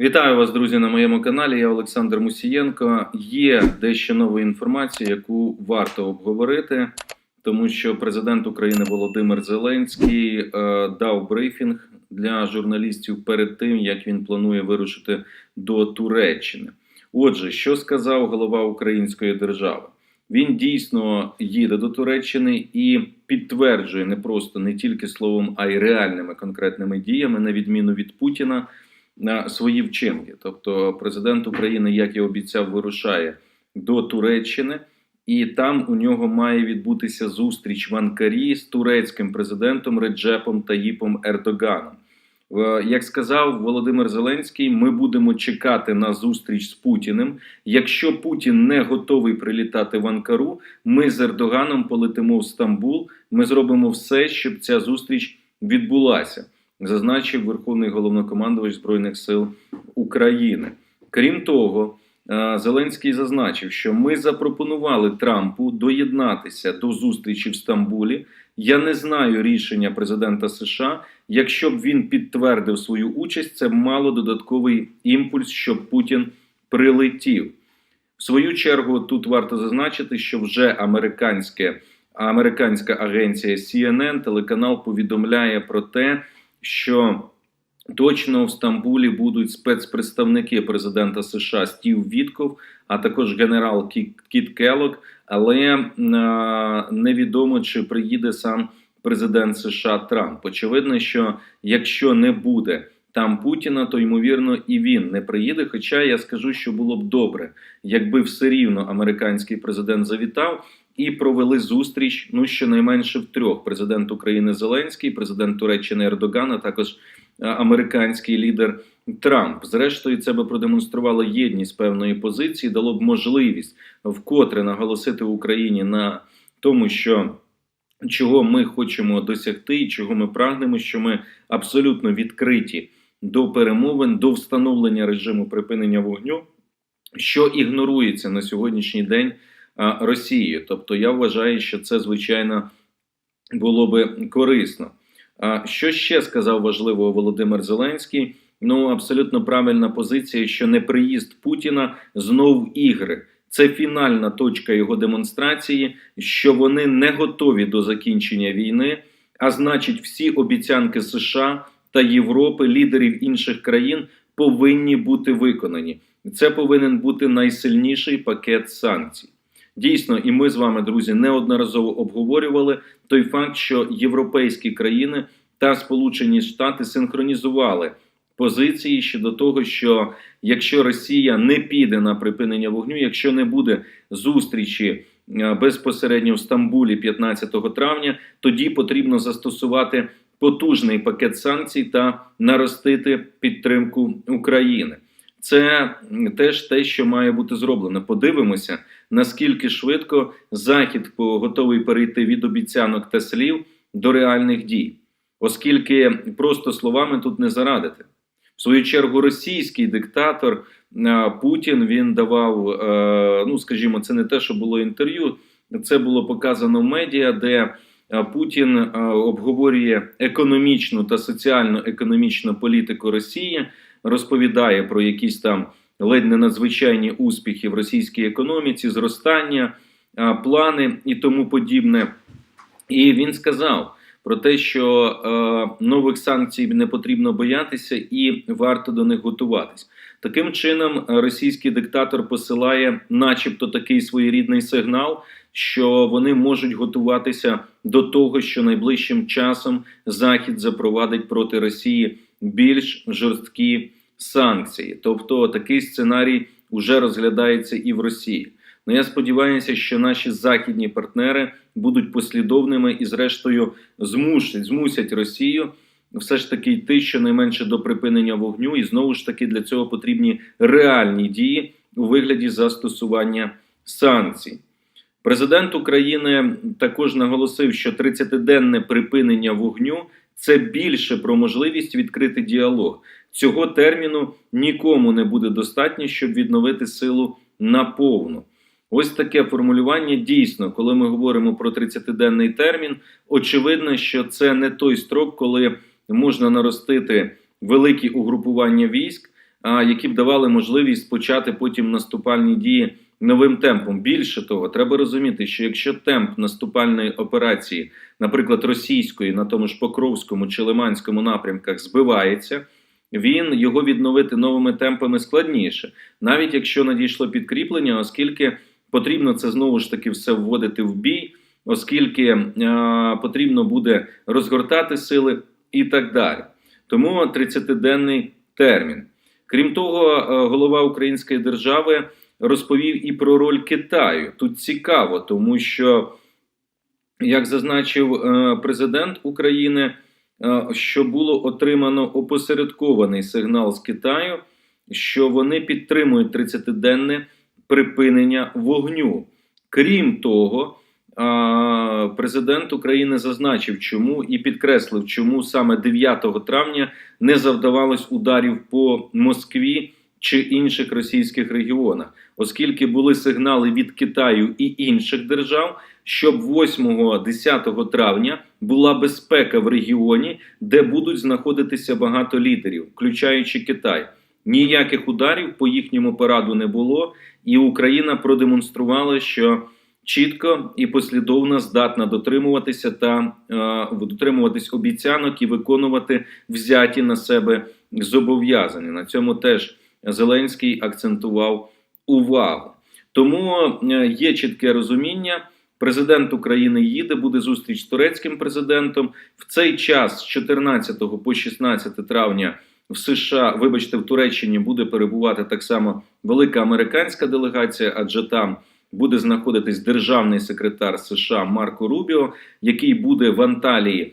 Вітаю вас, друзі, на моєму каналі. Я Олександр Мусієнко. Є дещо нова інформація, яку варто обговорити, тому що президент України Володимир Зеленський е, дав брифінг для журналістів перед тим, як він планує вирушити до Туреччини. Отже, що сказав голова Української держави? Він дійсно їде до Туреччини і підтверджує не просто не тільки словом, а й реальними конкретними діями, на відміну від Путіна на свої вчинки. Тобто, президент України, як і обіцяв, вирушає до Туреччини, і там у нього має відбутися зустріч в Анкарі з турецьким президентом Реджепом Таїпом Ердоганом. Е, Як сказав Володимир Зеленський, ми будемо чекати на зустріч з Путіним. Якщо Путін не готовий прилітати в Анкару, ми з Ердоганом полетимо в Стамбул. Ми зробимо все, щоб ця зустріч відбулася зазначив Верховний головнокомандувач Збройних сил України. Крім того, е, Зеленський зазначив, що ми запропонували Трампу доєднатися до зустрічі в Стамбулі. Я не знаю рішення президента США. Якщо б він підтвердив свою участь, це мало додатковий імпульс, щоб Путін прилетів. В свою чергу тут варто зазначити, що вже американське американська агенція CNN, телеканал повідомляє про те, що точно в Стамбулі будуть спецпредставники президента США Стів Вітков, а також генерал Кіт, Келлог, але невідомо чи приїде сам президент США Трамп. Очевидно, що якщо не буде там Путіна, то ймовірно і він не приїде. Хоча я скажу, що було б добре, якби все рівно американський президент завітав і провели зустріч. Ну щонайменше в трьох: президент України Зеленський, президент Туреччини Ердоган, а також е, американський лідер Трамп. Зрештою, це би продемонструвало єдність певної позиції, дало б можливість вкотре наголосити Україні на тому, що. Чого ми хочемо досягти, і чого ми прагнемо, що ми абсолютно відкриті до перемовин, до встановлення режиму припинення вогню, що ігнорується на сьогоднішній день а, Росією. Тобто я вважаю, що це звичайно було би корисно. Що ще сказав важливого Володимир Зеленський? Ну абсолютно правильна позиція, що не приїзд Путіна знов ігри. Це фінальна точка його демонстрації, що вони не готові до закінчення війни, а значить, всі обіцянки США та Європи, лідерів інших країн повинні бути виконані. Це повинен бути найсильніший пакет санкцій. Дійсно, і ми з вами, друзі, неодноразово обговорювали той факт, що європейські країни та Сполучені Штати синхронізували позиції щодо того, що якщо Росія не піде на припинення вогню, якщо не буде зустрічі е, безпосередньо в Стамбулі 15 травня, тоді потрібно застосувати потужний пакет санкцій та наростити підтримку України. Це теж те, що має бути зроблено. Подивимося, наскільки швидко Захід готовий перейти від обіцянок та слів до реальних дій, оскільки просто словами тут не зарадити. В свою чергу, російський диктатор е, Путін він давав, е, ну скажімо, це не те, що було інтерв'ю, це було показано в медіа, де е, Путін обговорює економічну та соціально-економічну політику Росії, розповідає про якісь там ледь не надзвичайні успіхи в російській економіці, зростання, плани і тому подібне. І він сказав про те, що е, нових санкцій не потрібно боятися і варто до них готуватись. Таким чином, російський диктатор посилає, начебто, такий своєрідний сигнал, що вони можуть готуватися до того, що найближчим часом Захід запровадить проти Росії більш жорсткі санкції. Тобто такий сценарій вже розглядається і в Росії. Ну я сподіваюся, що наші західні партнери будуть послідовними і, зрештою, змусять, змусять Росію все ж таки йти щонайменше до припинення вогню, і знову ж таки для цього потрібні реальні дії у вигляді застосування санкцій. Президент України також наголосив, що 30-денне припинення вогню це більше про можливість відкрити діалог. Цього терміну нікому не буде достатньо, щоб відновити силу наповну. Ось таке формулювання дійсно, коли ми говоримо про 30-денний термін, очевидно, що це не той строк, коли можна наростити великі угрупування військ, які б давали можливість почати потім наступальні дії новим темпом. Більше того, треба розуміти, що якщо темп наступальної операції, наприклад, російської на тому ж Покровському чи Лиманському напрямках, збивається. Він його відновити новими темпами складніше, навіть якщо надійшло підкріплення, оскільки потрібно це знову ж таки все вводити в бій, оскільки е, потрібно буде розгортати сили і так далі. Тому 30-денний термін. Крім того, е, голова Української держави розповів і про роль Китаю. Тут цікаво, тому що, як зазначив е, президент України, що було отримано опосередкований сигнал з Китаю, що вони підтримують 30-денне припинення вогню. Крім того, президент України зазначив, чому і підкреслив, чому саме 9 травня не завдавалось ударів по Москві чи інших російських регіонах, оскільки були сигнали від Китаю і інших держав, щоб 8-10 травня була безпека в регіоні, де будуть знаходитися багато лідерів, включаючи Китай. Ніяких ударів по їхньому параду не було, і Україна продемонструвала, що чітко і послідовно здатна дотримуватися та е, дотримуватись обіцянок і виконувати взяті на себе зобов'язання. На цьому теж Зеленський акцентував увагу. Тому е, є чітке розуміння. Президент України їде, буде зустріч з турецьким президентом. В цей час з 14 по 16 травня в США, вибачте, в Туреччині буде перебувати так само велика американська делегація, адже там буде знаходитись державний секретар США Марко Рубіо, який буде в Анталії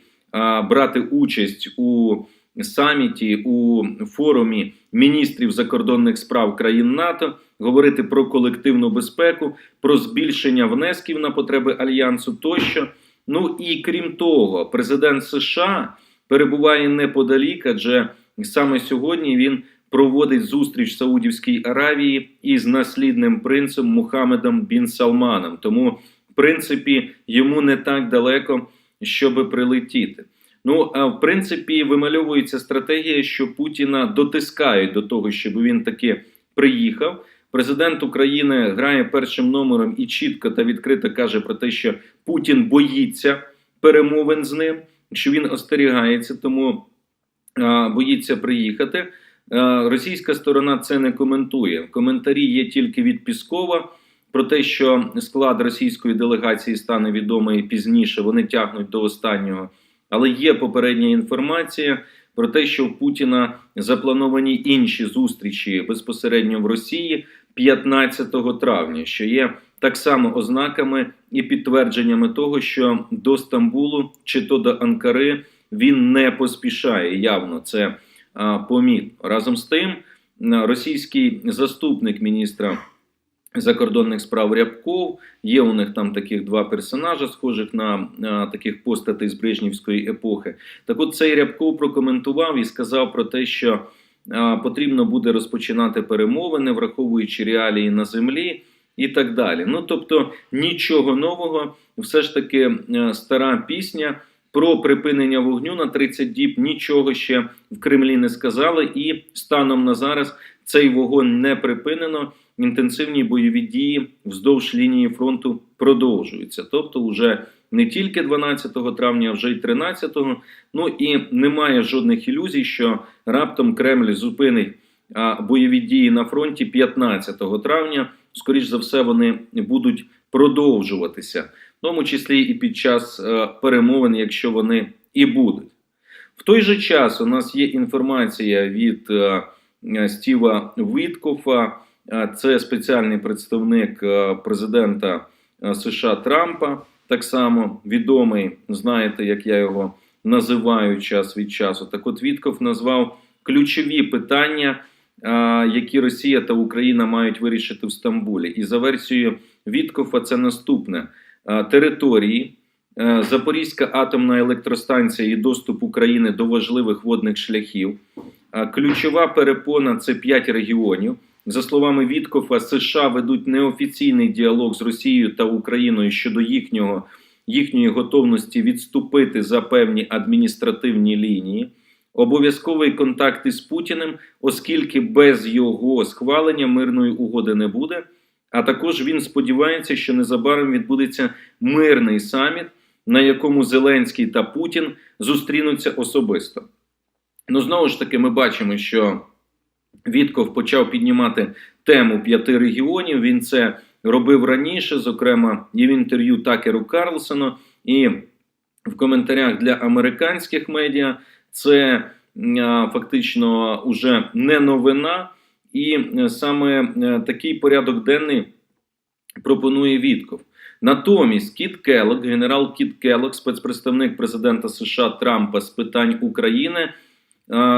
брати участь у саміті у форумі міністрів закордонних справ країн НАТО, говорити про колективну безпеку, про збільшення внесків на потреби альянсу тощо. Ну і крім того, президент США перебуває неподалік, адже саме сьогодні він проводить зустріч в Саудівській Аравії із наслідним принцем Мухаммедом Бін Салманом. Тому, в принципі, йому не так далеко, щоб прилетіти. Ну, а в принципі, вимальовується стратегія, що Путіна дотискають до того, щоб він таки приїхав. Президент України грає першим номером і чітко та відкрито каже про те, що Путін боїться перемовин з ним, що він остерігається, тому а, боїться приїхати. А, російська сторона це не коментує. Коментарі є тільки від Піскова про те, що склад російської делегації стане відомий пізніше. Вони тягнуть до останнього. Але є попередня інформація про те, що в Путіна заплановані інші зустрічі безпосередньо в Росії 15 травня, що є так само ознаками і підтвердженнями того, що до Стамбулу чи то до Анкари він не поспішає. Явно це помітно. Разом з тим, російський заступник міністра закордонних справ Рябков. Є у них там таких два персонажа, схожих на а, таких постатей з Брежнівської епохи. Так от цей Рябков прокоментував і сказав про те, що а, потрібно буде розпочинати перемовини, враховуючи реалії на землі. І так далі. Ну тобто нічого нового, все ж таки е, стара пісня про припинення вогню на 30 діб нічого ще в Кремлі не сказали, і станом на зараз цей вогонь не припинено. Інтенсивні бойові дії вздовж лінії фронту продовжуються. Тобто, вже не тільки 12 травня, а вже й 13-го. Ну і немає жодних ілюзій, що раптом Кремль зупинить бойові дії на фронті 15 травня. Скоріш за все, вони будуть продовжуватися, в тому числі і під час а, перемовин, якщо вони і будуть. В той же час у нас є інформація від а, Стіва Віткофа. Це спеціальний представник президента США Трампа, так само відомий. Знаєте, як я його називаю час від часу. Так, от Вітков назвав ключові питання, які Росія та Україна мають вирішити в Стамбулі. І за версією Віткофа це наступне: території. Запорізька атомна електростанція і доступ України до важливих водних шляхів. Ключова перепона це 5 регіонів. За словами Віткофа, США ведуть неофіційний діалог з Росією та Україною щодо їхнього, їхньої готовності відступити за певні адміністративні лінії. обов'язковий контакт із Путіним, оскільки без його схвалення мирної угоди не буде. А також він сподівається, що незабаром відбудеться мирний саміт, на якому Зеленський та Путін зустрінуться особисто. Ну, знову ж таки, ми бачимо, що Вітков почав піднімати тему п'яти регіонів. Він це робив раніше, зокрема, і в інтерв'ю Такеру Карлсону, і в коментарях для американських медіа. Це фактично уже не новина, і е, саме е, такий порядок денний пропонує Вітков. Натомість Кіт Келлог, генерал Кіт Келлог, спецпредставник президента США Трампа з питань України,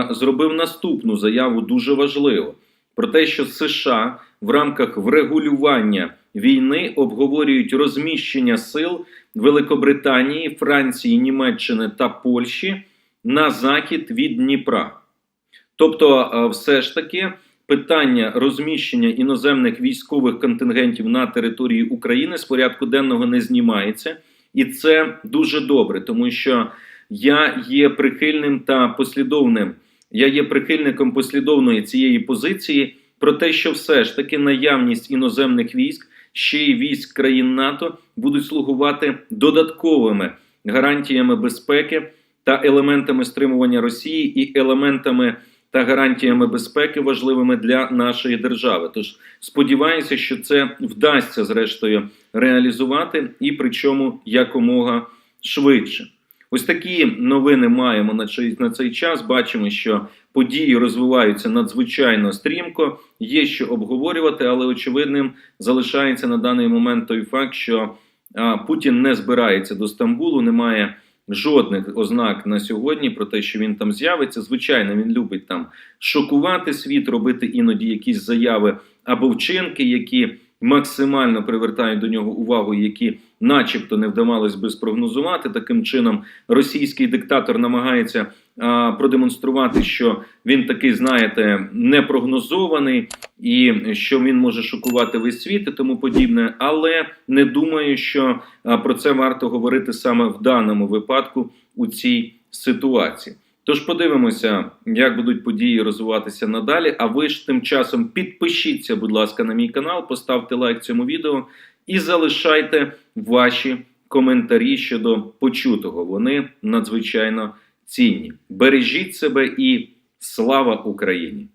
зробив наступну заяву дуже важливу про те, що США в рамках врегулювання війни обговорюють розміщення сил Великобританії, Франції, Німеччини та Польщі на захід від Дніпра. Тобто, е, все ж таки, питання розміщення іноземних військових контингентів на території України з порядку денного не знімається, і це дуже добре, тому що я є прихильним та послідовним. Я є прихильником послідовної цієї позиції про те, що все ж таки наявність іноземних військ, ще й військ країн НАТО, будуть слугувати додатковими гарантіями безпеки та елементами стримування Росії і елементами та гарантіями безпеки важливими для нашої держави. Тож сподіваюся, що це вдасться зрештою реалізувати, і причому якомога швидше. Ось такі новини маємо на цей, на цей час. Бачимо, що події розвиваються надзвичайно стрімко. Є що обговорювати, але очевидним залишається на даний момент той факт, що а, Путін не збирається до Стамбулу, немає жодних ознак на сьогодні про те, що він там з'явиться. Звичайно, він любить там шокувати світ, робити іноді якісь заяви або вчинки, які максимально привертають до нього увагу, які, начебто, не вдавалось би спрогнозувати. Таким чином, російський диктатор намагається а, продемонструвати, що він такий, знаєте, непрогнозований і що він може шокувати весь світ і тому подібне. Але не думаю, що а, про це варто говорити саме в даному випадку у цій ситуації. Тож подивимося, як будуть події розвиватися надалі. А ви ж тим часом підпишіться, будь ласка, на мій канал, поставте лайк цьому відео і залишайте ваші коментарі щодо почутого. Вони надзвичайно цінні. Бережіть себе і слава Україні!